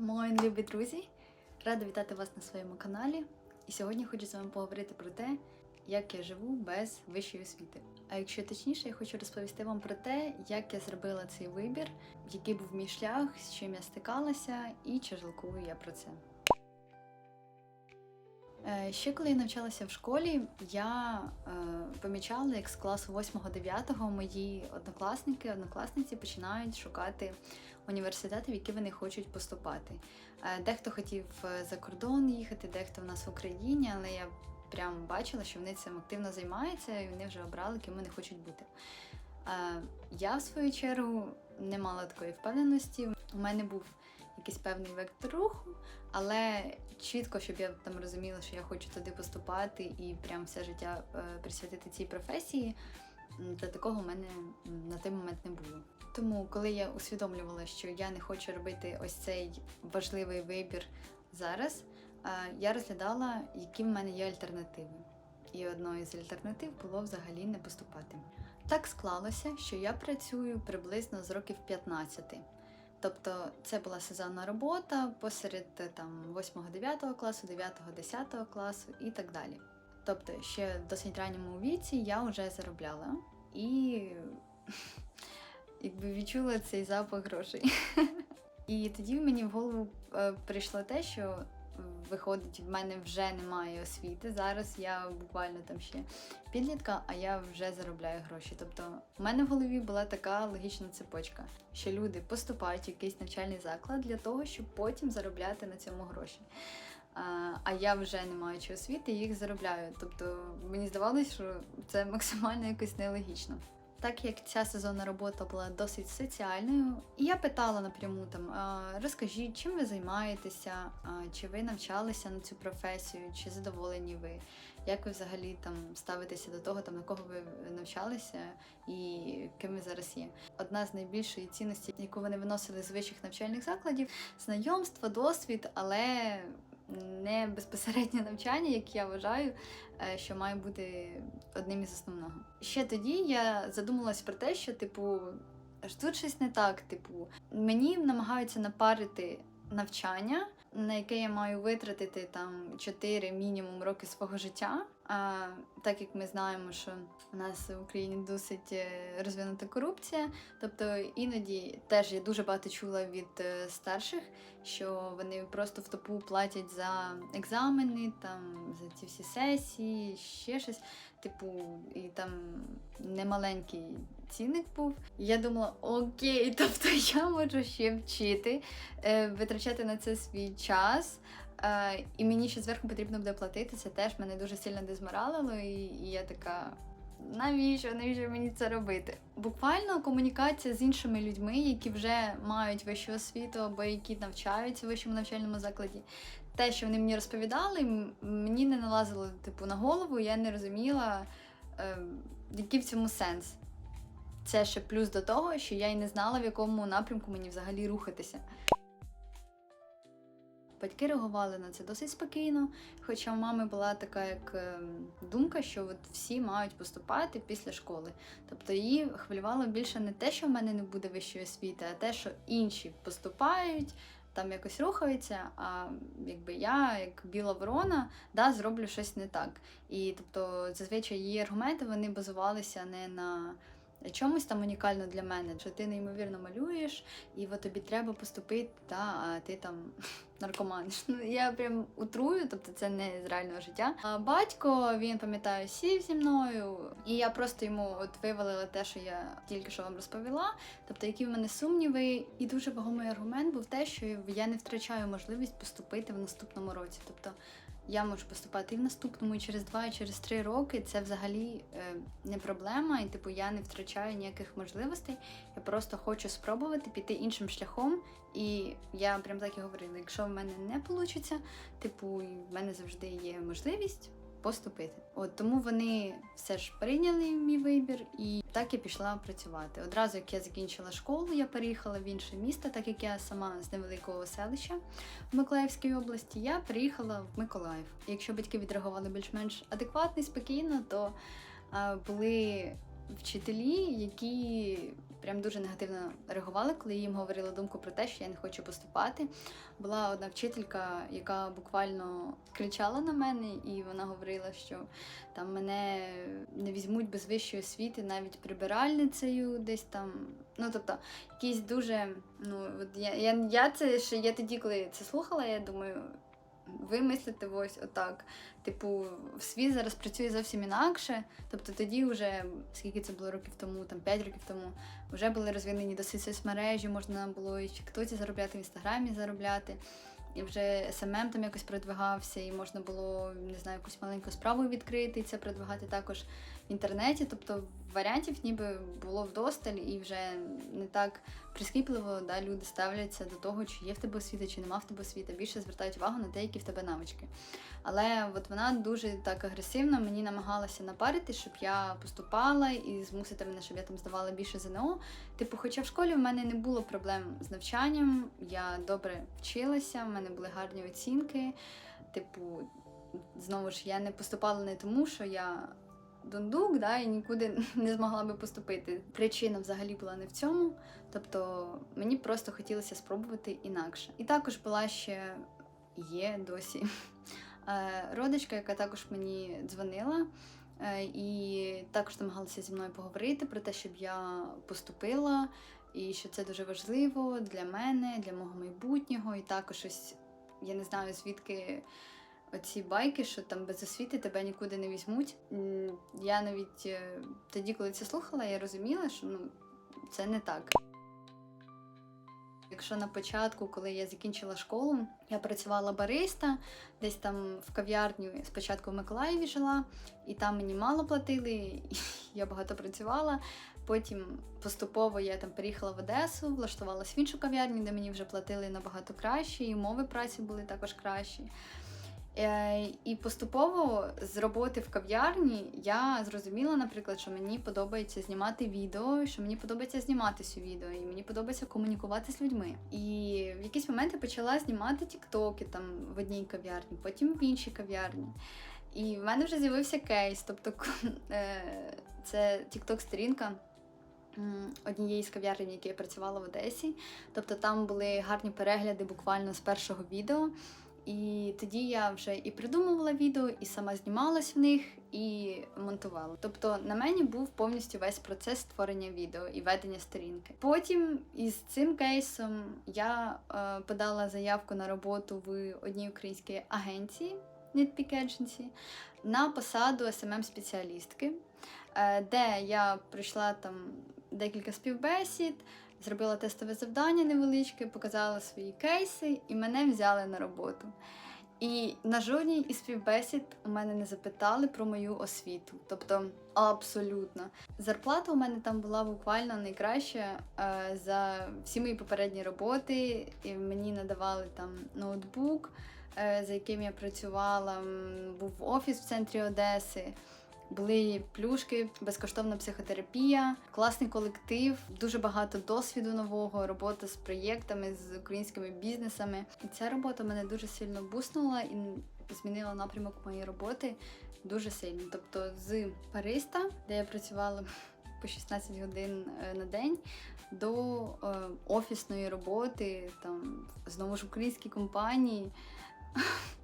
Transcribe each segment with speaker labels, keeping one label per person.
Speaker 1: Мої любі друзі! Рада вітати вас на своєму каналі. І сьогодні хочу з вами поговорити про те, як я живу без вищої освіти. А якщо точніше, я хочу розповісти вам про те, як я зробила цей вибір, який був мій шлях, з чим я стикалася і чи жалкую я про це. Е, Ще коли я навчалася в школі, я е, помічала, як з класу 8-9 мої однокласники, однокласниці починають шукати університети, в які вони хочуть поступати. Е, Дехто хотів за кордон їхати, дехто в нас в Україні, але я прям бачила, що вони цим активно займаються і вони вже обрали, ким вони хочуть бути. Я, в свою чергу, не мала такої впевненості. У мене був якийсь певний вектор руху, але чітко, щоб я там розуміла, що я хочу туди поступати і прям все життя е, присвятити цій професії, та такого в мене на той момент не було. Тому, коли я усвідомлювала, що я не хочу робити ось цей важливий вибір зараз, е, я розглядала, які в мене є альтернативи. І одною з альтернатив було взагалі не поступати. Так склалося, що я працюю приблизно з років 15. Тобто це була сезонна робота посеред е, там 8-9 класу, 9-10 класу і так далі. Тобто, ще в досить ранньому віці я вже заробляла і якби відчула цей запах грошей. І тоді мені в голову е, прийшло те, що виходить, в мене вже немає освіти. Зараз я буквально там ще підлітка, а я вже заробляю гроші. Тобто, в мене в голові була така логічна цепочка, що люди поступають в якийсь навчальний заклад для того, щоб потім заробляти на цьому гроші. А, я вже не маючи освіти, їх заробляю. Тобто мені здавалося, що це максимально якось нелогічно. Так як ця сезонна робота була досить соціальною, я питала напряму там: розкажіть, чим ви займаєтеся, чи ви навчалися на цю професію, чи задоволені ви, як ви взагалі там ставитеся до того, там на кого ви навчалися і ким ви зараз є. Одна з найбільшої цінностей, яку вони виносили з вищих навчальних закладів, знайомство, досвід, але не безпосереднє навчання, як я вважаю, е, що має бути одним із основного. Ще тоді я задумалась про те, що, типу, аж тут щось не так. Типу, мені намагаються напарити навчання, на яке я маю витратити там 4 мінімум роки свого життя. А так як ми знаємо, що у нас в Україні досить е, розвинута корупція, тобто іноді теж я дуже багато чула від е, старших, що вони просто в топу платять за екзамени, там за ці всі сесії, ще щось. Типу, і там немаленький цінник був. Я думала, окей, тобто я можу ще вчити, е, витрачати на це свій час. Е, і мені ще зверху потрібно буде платити. Це теж мене дуже сильно дезморалило, і я така. Навіщо, навіщо мені це робити? Буквально комунікація з іншими людьми, які вже мають вищу освіту або які навчаються в вищому навчальному закладі. Те, що вони мені розповідали, мені не налазило типу на голову, я не розуміла, е, який в цьому сенс. Це ще плюс до того, що я й не знала, в якому напрямку мені взагалі рухатися. Батьки реагували на це досить спокійно, хоча у мами була така як ем, думка, що от всі мають поступати після школи. Тобто її хвилювало більше не те, що в мене не буде вищої освіти, а те, що інші поступають, там якось рухаються. А якби я, як біла ворона, да, зроблю щось не так. І тобто, зазвичай її аргументи вони базувалися не на чомусь там унікально для мене, що ти неймовірно малюєш, і от тобі треба поступити, та, а ти там наркоманиш. Ну я прям утрую, тобто це не з реального життя. А батько він пам'ятаю, сів зі мною, і я просто йому от вивалила те, що я тільки що вам розповіла. Тобто, які в мене сумніви, і дуже вагомий аргумент був те, що я не втрачаю можливість поступити в наступному році. Тобто я можу поступати і в наступному, і через два, і через три роки. Це взагалі е, не проблема. І типу я не втрачаю ніяких можливостей. Я просто хочу спробувати піти іншим шляхом. І я прям так і говорила: якщо в мене не вийде, типу, в мене завжди є можливість. Поступити, от тому вони все ж прийняли мій вибір, і так я пішла працювати. Одразу як я закінчила школу, я переїхала в інше місто, так як я сама з невеликого селища в Миколаївській області, я приїхала в Миколаїв. Якщо батьки відреагували більш-менш адекватно і спокійно, то були вчителі, які прям дуже негативно реагували, коли їм говорила думку про те, що я не хочу поступати. Була одна вчителька, яка буквально кричала на мене, і вона говорила, що там мене не візьмуть без вищої освіти, навіть прибиральницею десь там. Ну тобто, якісь дуже. Ну от я, я, я це ще я тоді, коли це слухала, я думаю. Ви мислите ось отак. Типу, світ зараз працює зовсім інакше. Тобто тоді вже, скільки це було років тому, там 5 років тому, вже були розвинені досить соцмережі, можна було і в Тіктоці заробляти, в інстаграмі заробляти. І вже СММ там якось продвигався, і можна було не знаю, якусь маленьку справу відкрити і це продвигати також в інтернеті. Тобто варіантів ніби було вдосталь, і вже не так прискіпливо да, люди ставляться до того, чи є в тебе освіта, чи нема в тебе освіта. Більше звертають увагу на те, які в тебе навички. Але от вона дуже так агресивно мені намагалася напарити, щоб я поступала і змусити мене, щоб я там здавала більше ЗНО. Типу, хоча в школі в мене не було проблем з навчанням, я добре вчилася, в мене були гарні оцінки. Типу, знову ж я не поступала не тому, що я дундук, да, і нікуди не змогла би поступити. Причина взагалі була не в цьому. Тобто мені просто хотілося спробувати інакше. І також була ще є досі е, родичка, яка також мені дзвонила. е, І також намагалася зі мною поговорити про те, щоб я поступила, і що це дуже важливо для мене, для мого майбутнього. І також ось я не знаю звідки оці байки, що там без освіти тебе нікуди не візьмуть. Я навіть е, тоді, коли це слухала, я розуміла, що ну це не так. Якщо на початку, коли я закінчила школу, я працювала бариста, десь там в кав'ярні спочатку в Миколаєві жила, і там мені мало платили, і я багато працювала. Потім поступово я там переїхала в Одесу, влаштувалася в іншу кав'ярню, де мені вже платили набагато краще, і умови праці були також кращі. Е, І поступово з роботи в кав'ярні я зрозуміла, наприклад, що мені подобається знімати відео, що мені подобається зніматися у відео, і мені подобається комунікувати з людьми. І в якийсь момент я почала знімати тіктоки там в одній кав'ярні, потім в іншій кав'ярні. І в мене вже з'явився кейс. Тобто е, це тікток-сторінка однієї з кав'ярень, в якій я працювала в Одесі. Тобто там були гарні перегляди буквально з першого відео. І тоді я вже і придумувала відео, і сама знімалась в них, і монтувала. Тобто на мені був повністю весь процес створення відео і ведення сторінки. Потім із цим кейсом я е, подала заявку на роботу в одній українській агенції Nitpick Agency на посаду smm спеціалістки е, де я пройшла там декілька співбесід, зробила тестове завдання невеличке, показала свої кейси, і мене взяли на роботу. І на жодній із співбесід у мене не запитали про мою освіту. Тобто, абсолютно. Зарплата у мене там була буквально найкраща е, за всі мої попередні роботи. І мені надавали там ноутбук, е, за яким я працювала. Був офіс в центрі Одеси. Були плюшки, безкоштовна психотерапія, класний колектив, дуже багато досвіду нового, робота з проєктами, з українськими бізнесами. І ця робота мене дуже сильно буснула і змінила напрямок моєї роботи дуже сильно. Тобто з Париста, де я працювала по 16 годин е, на день, до е, офісної роботи, там знову ж в українській компанії.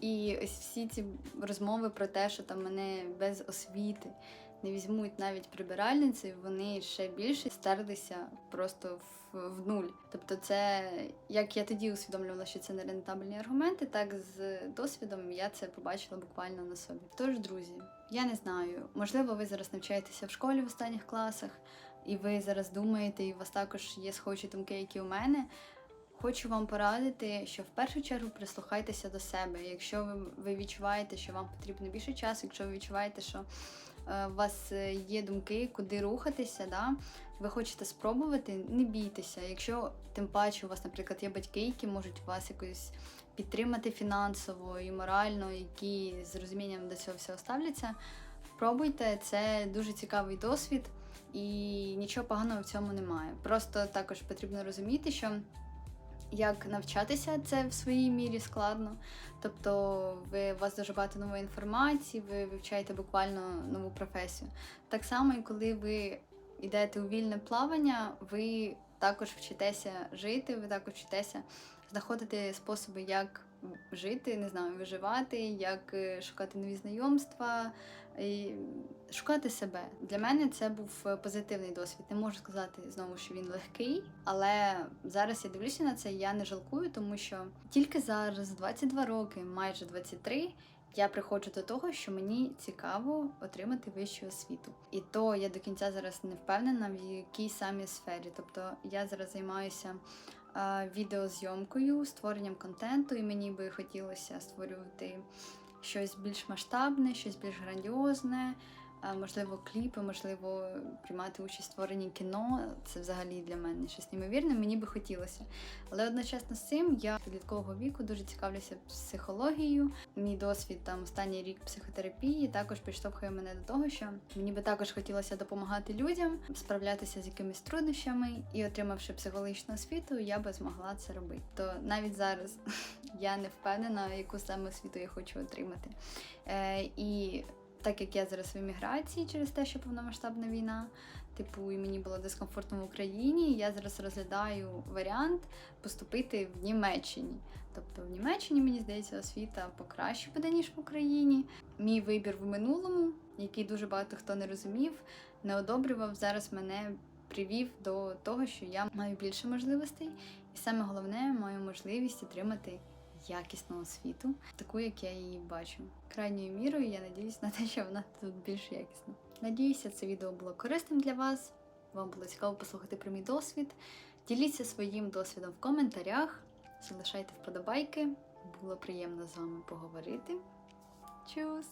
Speaker 1: І ось всі ці розмови про те, що там мене без освіти не візьмуть навіть прибиральниці, вони ще більше стерлися просто в, в нуль. Тобто, це як я тоді усвідомлювала, що це не рентабельні аргументи, так з досвідом я це побачила буквально на собі. Тож, друзі, я не знаю, можливо, ви зараз навчаєтеся в школі в останніх класах, і ви зараз думаєте, і у вас також є схожі думки, які у мене. Хочу вам порадити, що в першу чергу прислухайтеся до себе. Якщо ви, ви відчуваєте, що вам потрібно більше часу, якщо ви відчуваєте, що е, у вас е, є думки, куди рухатися, да, ви хочете спробувати, не бійтеся. Якщо тим паче у вас, наприклад, є батьки, які можуть вас якось підтримати фінансово і морально, які з розумінням до цього всього ставляться, пробуйте, це дуже цікавий досвід, і нічого поганого в цьому немає. Просто також потрібно розуміти, що як навчатися це в своїй мірі складно. Тобто, ви у вас дуже багато нової інформації, ви вивчаєте буквально нову професію. Так само, і коли ви йдете у вільне плавання, ви також вчитеся жити, ви також вчитеся знаходити способи, як жити, не знаю, виживати, як е, шукати нові знайомства, і шукати себе. Для мене це був е, позитивний досвід. Не можу сказати знову, що він легкий, але зараз я дивлюся на це, і я не жалкую, тому що тільки зараз, 22 роки, майже 23, я приходжу до того, що мені цікаво отримати вищу освіту. І то я до кінця зараз не впевнена, в якій самій сфері. Тобто я зараз займаюся відеозйомкою, створенням контенту, і мені би хотілося створювати щось більш масштабне, щось більш грандіозне. Можливо, кліпи, можливо, приймати участь в створенні кіно. Це взагалі для мене щось неймовірне. Мені би хотілося. Але одночасно з цим я підліткового віку дуже цікавлюся психологією. Мій досвід там останній рік психотерапії також підштовхує мене до того, що мені би також хотілося допомагати людям, справлятися з якимись труднощами, і отримавши психологічну освіту, я би змогла це робити. То навіть зараз я не впевнена, яку саме освіту я хочу отримати. Е, і так як я зараз в еміграції через те, що повномасштабна війна, типу, і мені було дискомфортно в Україні, я зараз розглядаю варіант поступити в Німеччині. Тобто в Німеччині, мені здається, освіта покраще буде, ніж в Україні. Мій вибір в минулому, який дуже багато хто не розумів, не одобрював, зараз мене привів до того, що я маю більше можливостей, і саме головне, маю можливість отримати якісну освіту, таку, як я її бачу. Крайньою мірою я надіюсь на те, що вона тут більш якісна. Надіюся, це відео було корисним для вас. Вам було цікаво послухати про мій досвід. Діліться своїм досвідом в коментарях, залишайте вподобайки. Було приємно з вами поговорити. Чус!